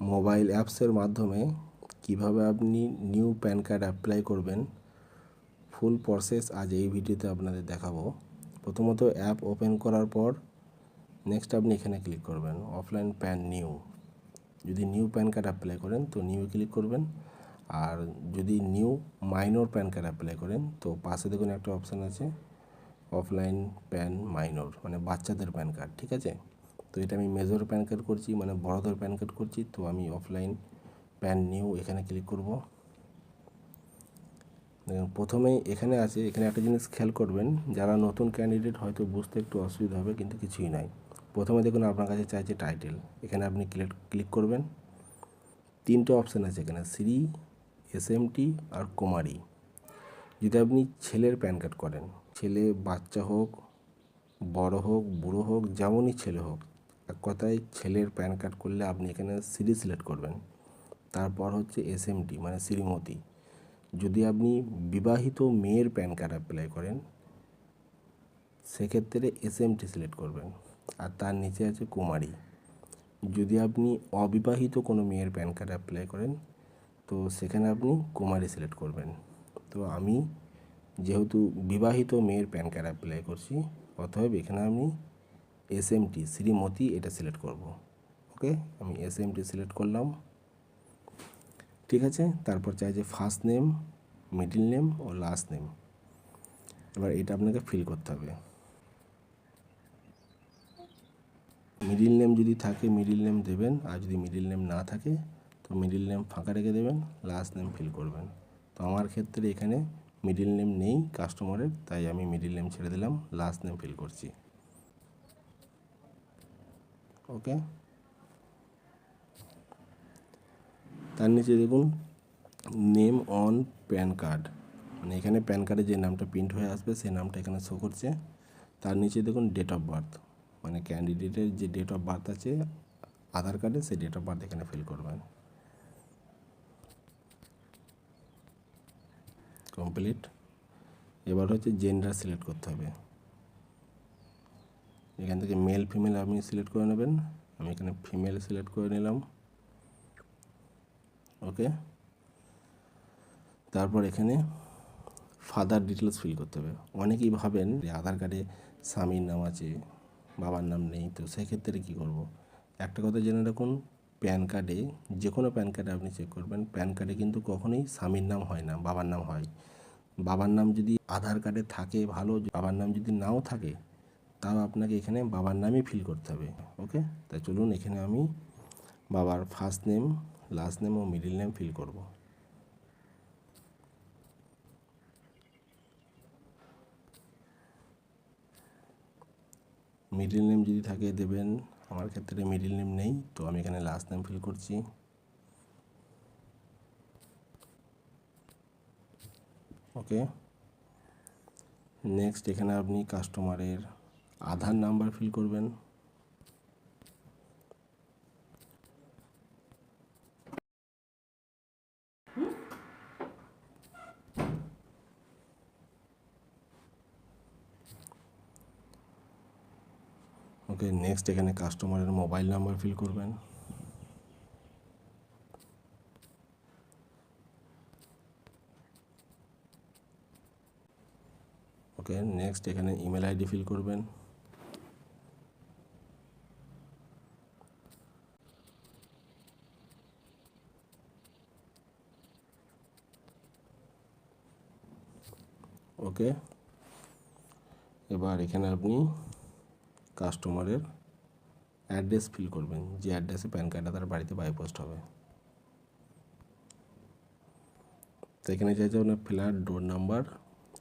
Mobile অ্যাপসের মাধ্যমে কীভাবে আপনি নিউ প্যান কার্ড অ্যাপ্লাই করবেন, ফুল প্রসেস আজ এই ভিডিওতে আপনাদের দেখাবো। প্রথমত অ্যাপ ওপেন করার পর নেক্সট আপনি এখানে ক্লিক করবেন, অফলাইন প্যান নিউ। যদি নিউ প্যান কার্ড অ্যাপ্লাই করেন তো নিউ ক্লিক করবেন, আর যদি new minor PAN card apply করেন তো পাশে দেখুন একটা অপশান আছে, অফলাইন প্যান মাইনর মানে বাচ্চাদের প্যান কার্ড, ঠিক আছে? তো এটা আমি মেজর প্যান কার্ড করছি মানে বড়দের প্যান কার্ড করছি, তো আমি অফলাইন প্যান নিউ এখানে ক্লিক করব। প্রথমেই এখানে আছে, এখানে একটা জিনিস খেয়াল করবেন, যারা নতুন ক্যান্ডিডেট হয়তো বুঝতে একটু অসুবিধা হবে, কিন্তু কিছুই নয় প্রথমে দেখুন, আপনার কাছে চাইছে টাইটেল এখানে আপনি ক্লিক ক্লিক করবেন। তিনটে অপশান আছে এখানে, শ্রী এসএমটি আর কুমারী। যদি আপনি ছেলের প্যান কার্ড করেন, ছেলে বাচ্চা হোক, বড় হোক, বুড়ো হোক, যেমনই ছেলে হোক এক কথায় ছেলের প্যান কার্ড করলে আপনি এখানে সিরি সিলেক্ট করবেন। তারপর হচ্ছে এসএমটি মানে শ্রীমতী। যদি আপনি বিবাহিত মেয়ের প্যান কার্ড অ্যাপ্লাই করেন, সেক্ষেত্রে এসএমটি সিলেক্ট করবেন। আর তার নিচে আছে কুমারী। যদি আপনি অবিবাহিত কোনো মেয়ের প্যান কার্ড অ্যাপ্লাই করেন, তো সেখানে আপনি কুমারী সিলেক্ট করবেন। তো আমি যেহেতু বিবাহিত মেয়ের প্যান কার্ড অ্যাপ্লাই করছি, অতএব এখানে আমি এসএমটি শ্রীমতী, এটা সিলেক্ট করব। ওকে আমি এসএমটি সিলেক্ট করলাম। ঠিক আছে? তারপর চাই যে ফার্স্ট নেম মিডিল নেম ও লাস্ট নেম এবার এটা আপনাকে ফিল করতে হবে। মিডিল নেম যদি থাকে মিডিল নেম দেবেন। আর যদি মিডিল নেম না থাকে, তো মিডিল নেম ফাঁকা রেখে দেবেন লাস্ট নেম ফিল করবেন। তো আমার ক্ষেত্রে এখানে মিডিল নেম নেই কাস্টমারের তাই আমি মিডিল নেম ছেড়ে দিলাম লাস্ট নেম ফিল করছি। ওকে? তার নিচে দেখুন নেম অন প্যান কার্ড মানে এখানে প্যান কার্ডে যে নামটা প্রিন্ট হয়ে আসবে, সেই নামটা এখানে শো করছে। তার নিচে দেখুন ডেট অফ বার্থ মানে ক্যান্ডিডেটের যে ডেট অফ বার্থ আছে, আধার কার্ডে সেই ডেট অফ বার্থ এখানে ফিল করবেন। কমপ্লিট এবার হচ্ছে জেন্ডার সিলেক্ট করতে হবে। এখান থেকে মেল ফিমেল আপনি সিলেক্ট করে নেবেন। আমি এখানে ফিমেল সিলেক্ট করে নিলাম। ওকে তারপর এখানে ফাদার ডিটেলস ফিল করতে হবে। অনেকেই ভাবেন যে আধার কার্ডে স্বামীর নাম আছে, বাবার নাম নেই, তো সেক্ষেত্রে কী করব? একটা কথা জেনে রাখুন প্যান কার্ডে যে কোনো প্যান কার্ডে আপনি চেক করবেন প্যান কার্ডে কিন্তু কখনোই স্বামীর নাম হয় না, বাবার নাম হয়। বাবার নাম যদি আধার কার্ডে থাকে ভালো, বাবার নাম যদি নাও থাকে তাও আপনাকে এখানে বাবার নামই ফিল করতে হবে ওকে তাই চলুন এখানে আমি বাবার ফার্স্ট নেম লাস্ট নেম ও মিডিল নেম ফিল করব। মিডিল নেম যদি থাকে দেবেন, আমার ক্ষেত্রে মিডিল নেম নেই, তো আমি এখানে লাস্ট নেম ফিল করছি। ওকে নেক্সট এখানে আপনি কাস্টমারের আধার নাম্বার ফিল করবেন। ওকে নেক্সট এখানে কাস্টমারের মোবাইল নাম্বার ফিল করবেন। ওকে নেক্সট এখানে ইমেল আইডি ফিল করবেন। ওকে? এবার এখানে আপনি কাস্টমারের অ্যাড্রেস ফিল করবেন। যে অ্যাড্রেসে প্যান কার্ডটা তার বাড়িতে বাই পোস্ট হবে। তো এখানে চাইছে আপনার ফ্ল্যাট ডোর নাম্বার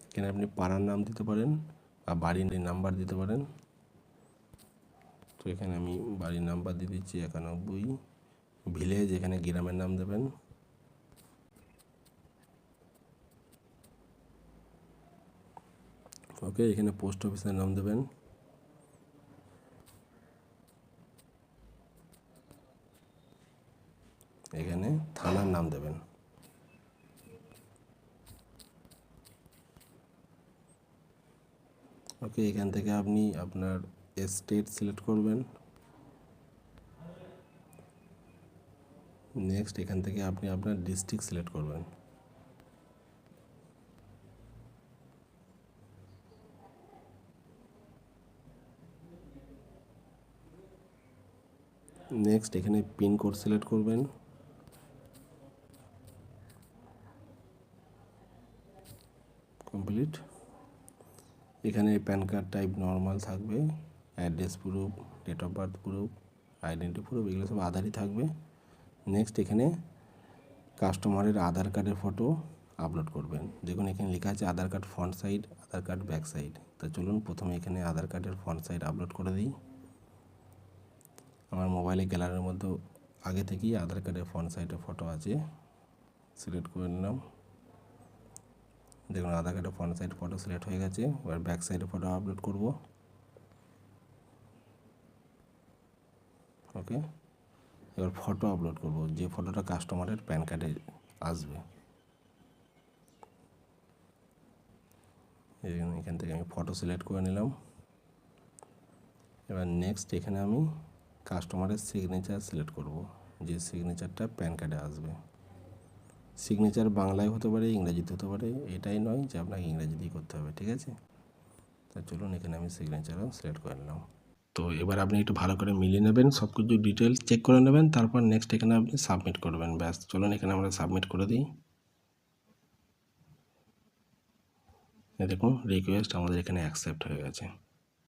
এখানে আপনি পাড়ার নাম দিতে পারেন বা বাড়ির নাম্বার দিতে পারেন। তো এখানে আমি বাড়ির নাম্বার দিয়ে দিচ্ছি একানব্বই। ভিলেজ এখানে গ্রামের নাম দেবেন। ওকে, এখানে পোস্ট অফিসের নাম দেবেন। এখানে থানার নাম দেবেন। ওকে, এখান থেকে আপনি আপনার স্টেট সিলেক্ট করবেন। নেক্সট এখান থেকে আপনি আপনার ডিস্ট্রিক্ট সিলেক্ট করবেন। নেক্সট এখানে পিনকোড সিলেক্ট করবেন। কমপ্লিট এখানে প্যান কার্ড টাইপ নর্মাল থাকবে। Address proof date of birth proof identity proof এগুলো সব আধারই থাকবে। নেক্সট এখানে কাস্টমারের আধার কার্ডের ফটো আপলোড করবেন। দেখুন, এখানে লেখা আছে Aadhaar card front side Aadhaar card back side তা চলুন, প্রথমে এখানে আধার কার্ডের ফ্রন্ট সাইড আপলোড করে দিই। আমার মোবাইলে গ্যালারির মধ্যে আগে থেকেই আধার কার্ডের ফ্রন্ট সাইডের ফটো আছে। সিলেক্ট করে নিলাম। দেখুন, আধার কার্ডের ফ্রন্ট সাইড ফটো সিলেক্ট হয়ে গেছে। এবার ব্যাক সাইডে ফটো আপলোড করব। ওকে এবার ফটো আপলোড করব। যে ফটোটা কাস্টমারের প্যান কার্ডে আসবে। এখান থেকে আমি ফটো সিলেক্ট করে নিলাম। এবার নেক্সট এখানে আমি কাস্টমারের সিগনেচার সিলেক্ট করব, যে সিগনেচারটা প্যান কার্ডে আসবে। সিগনেচার বাংলায় হতে পারে, ইংরাজিতে হতে পারে, এটাই নয় যে আপনাকে ইংরাজিতেই করতে হবে, ঠিক আছে? তা চলুন এখানে আমি সিগনেচারও সিলেক্ট করে নিলাম। তো এবার আপনি একটু ভালো করে মিলিয়ে নেবেন সব কিছু ডিটেলস চেক করে নেবেন, তারপর নেক্সট এখানে আপনি সাবমিট করবেন, ব্যাস। চলুন এখানে আমরা সাবমিট করে দিই। দেখুন রিকোয়েস্ট আমাদের এখানে অ্যাকসেপ্ট হয়ে গেছে।